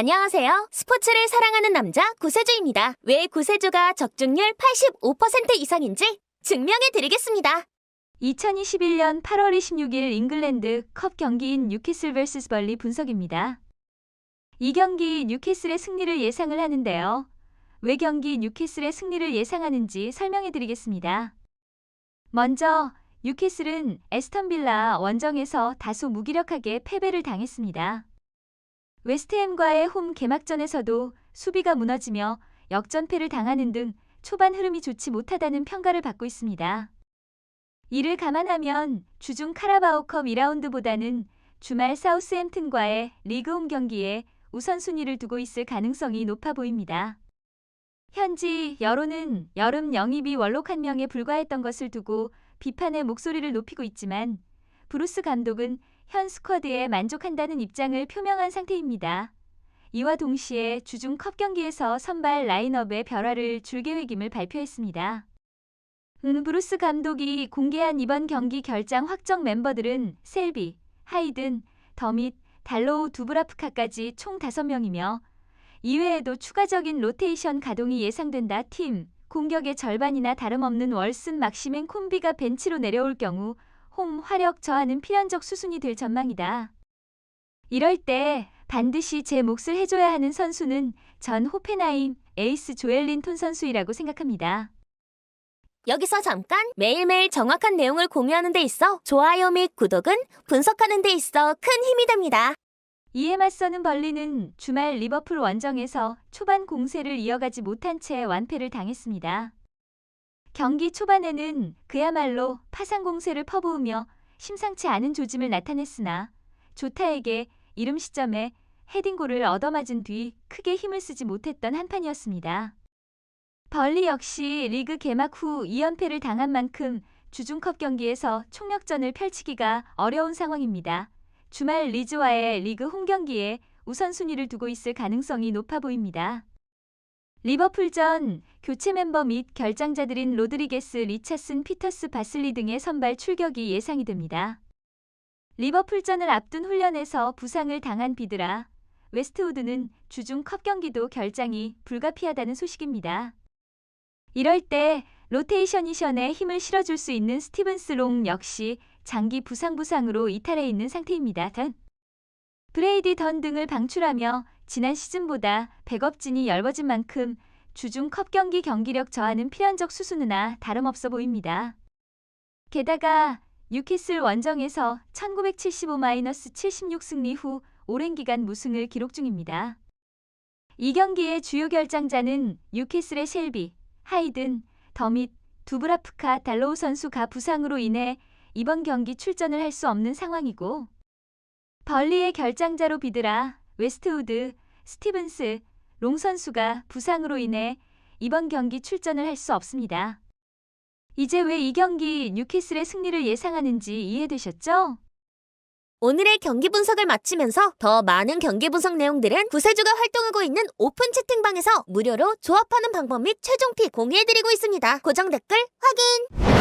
안녕하세요. 스포츠를 사랑하는 남자 구세주입니다. 왜 구세주가 적중률 85% 이상인지 증명해 드리겠습니다. 2021년 8월 26일 잉글랜드 컵 경기인 뉴캐슬 vs 벌리 분석입니다. 이 경기 뉴캐슬의 승리를 예상을 하는데요. 왜 경기 뉴캐슬의 승리를 예상하는지 설명해 드리겠습니다. 먼저 뉴캐슬은 에스턴 빌라 원정에서 다소 무기력하게 패배를 당했습니다. 웨스트햄과의 홈 개막전에서도 수비가 무너지며 역전패를 당하는 등 초반 흐름이 좋지 못하다는 평가를 받고 있습니다. 이를 감안하면 주중 카라바오컵 2라운드보다는 주말 사우스햄튼과의 리그 홈 경기에 우선순위를 두고 있을 가능성이 높아 보입니다. 현지 여론은 여름 영입이 월록 한 명에 불과했던 것을 두고 비판의 목소리를 높이고 있지만 브루스 감독은 현 스쿼드에 만족한다는 입장을 표명한 상태입니다. 이와 동시에 주중 컵 경기에서 선발 라인업의 변화를 줄 계획임을 발표했습니다. 음, 브루스 감독이 공개한 이번 경기 결장 확정 멤버들은 셀비, 하이든, 더밋, 달로우 두브라프카까지 총 5명이며 이외에도 추가적인 로테이션 가동이 예상된다. 팀 공격의 절반이나 다름없는 월슨 막시맨 콤비가 벤치로 내려올 경우 홈 화력 저하는 필연적 수순이 될 전망이다. 이럴 때 반드시 제 몫을 해줘야 하는 선수는 전 호펜하임 에이스 조엘린 톤 선수이라고 생각합니다. 여기서 잠깐 매일매일 정확한 내용을 공유하는 데 있어 좋아요 및 구독은 분석하는 데 있어 큰 힘이 됩니다. 이에 맞서는 벌리는 주말 리버풀 원정에서 초반 공세를 이어가지 못한 채 완패를 당했습니다. 경기 초반에는 그야말로 파상 공세를 퍼부으며 심상치 않은 조짐을 나타냈으나 조타에게 이름 시점에 헤딩골을 얻어맞은 뒤 크게 힘을 쓰지 못했던 한판이었습니다. 벌리 역시 리그 개막 후 2연패를 당한 만큼 주중컵 경기에서 총력전을 펼치기가 어려운 상황입니다. 주말 리즈와의 리그 홈 경기에 우선순위를 두고 있을 가능성이 높아 보입니다. 리버풀전 교체 멤버 및 결장자들인 로드리게스, 리차슨, 피터스, 바슬리 등의 선발 출격이 예상이 됩니다. 리버풀전을 앞둔 훈련에서 부상을 당한 비드라, 웨스트우드는 주중 컵 경기도 결장이 불가피하다는 소식입니다. 이럴 때 로테이셔니션에 힘을 실어줄 수 있는 스티븐스 롱 역시 장기 부상 부상으로 이탈해 있는 상태입니다. 던. 브레이디 던 등을 방출하며 지난 시즌보다 백업진이 얇아진 만큼 주중 컵 경기 경기력 저하는 필연적 수순으나 다름없어 보입니다. 게다가 뉴캐슬 원정에서 1975-76 승리 후 오랜 기간 무승을 기록 중입니다. 이 경기의 주요 결장자는 뉴캐슬의 셀비, 하이든, 더밋, 두브라프카, 달로우 선수가 부상으로 인해 이번 경기 출전을 할 수 없는 상황이고 벌리의 결장자로 비드라, 웨스트우드, 스티븐스, 롱 선수가 부상으로 인해 이번 경기 출전을 할 수 없습니다. 이제 왜 이 경기 뉴캐슬의 승리를 예상하는지 이해되셨죠? 오늘의 경기 분석을 마치면서 더 많은 경기 분석 내용들은 구세주가 활동하고 있는 오픈 채팅방에서 무료로 조합하는 방법 및 최종 픽 공유해드리고 있습니다. 고정 댓글 확인!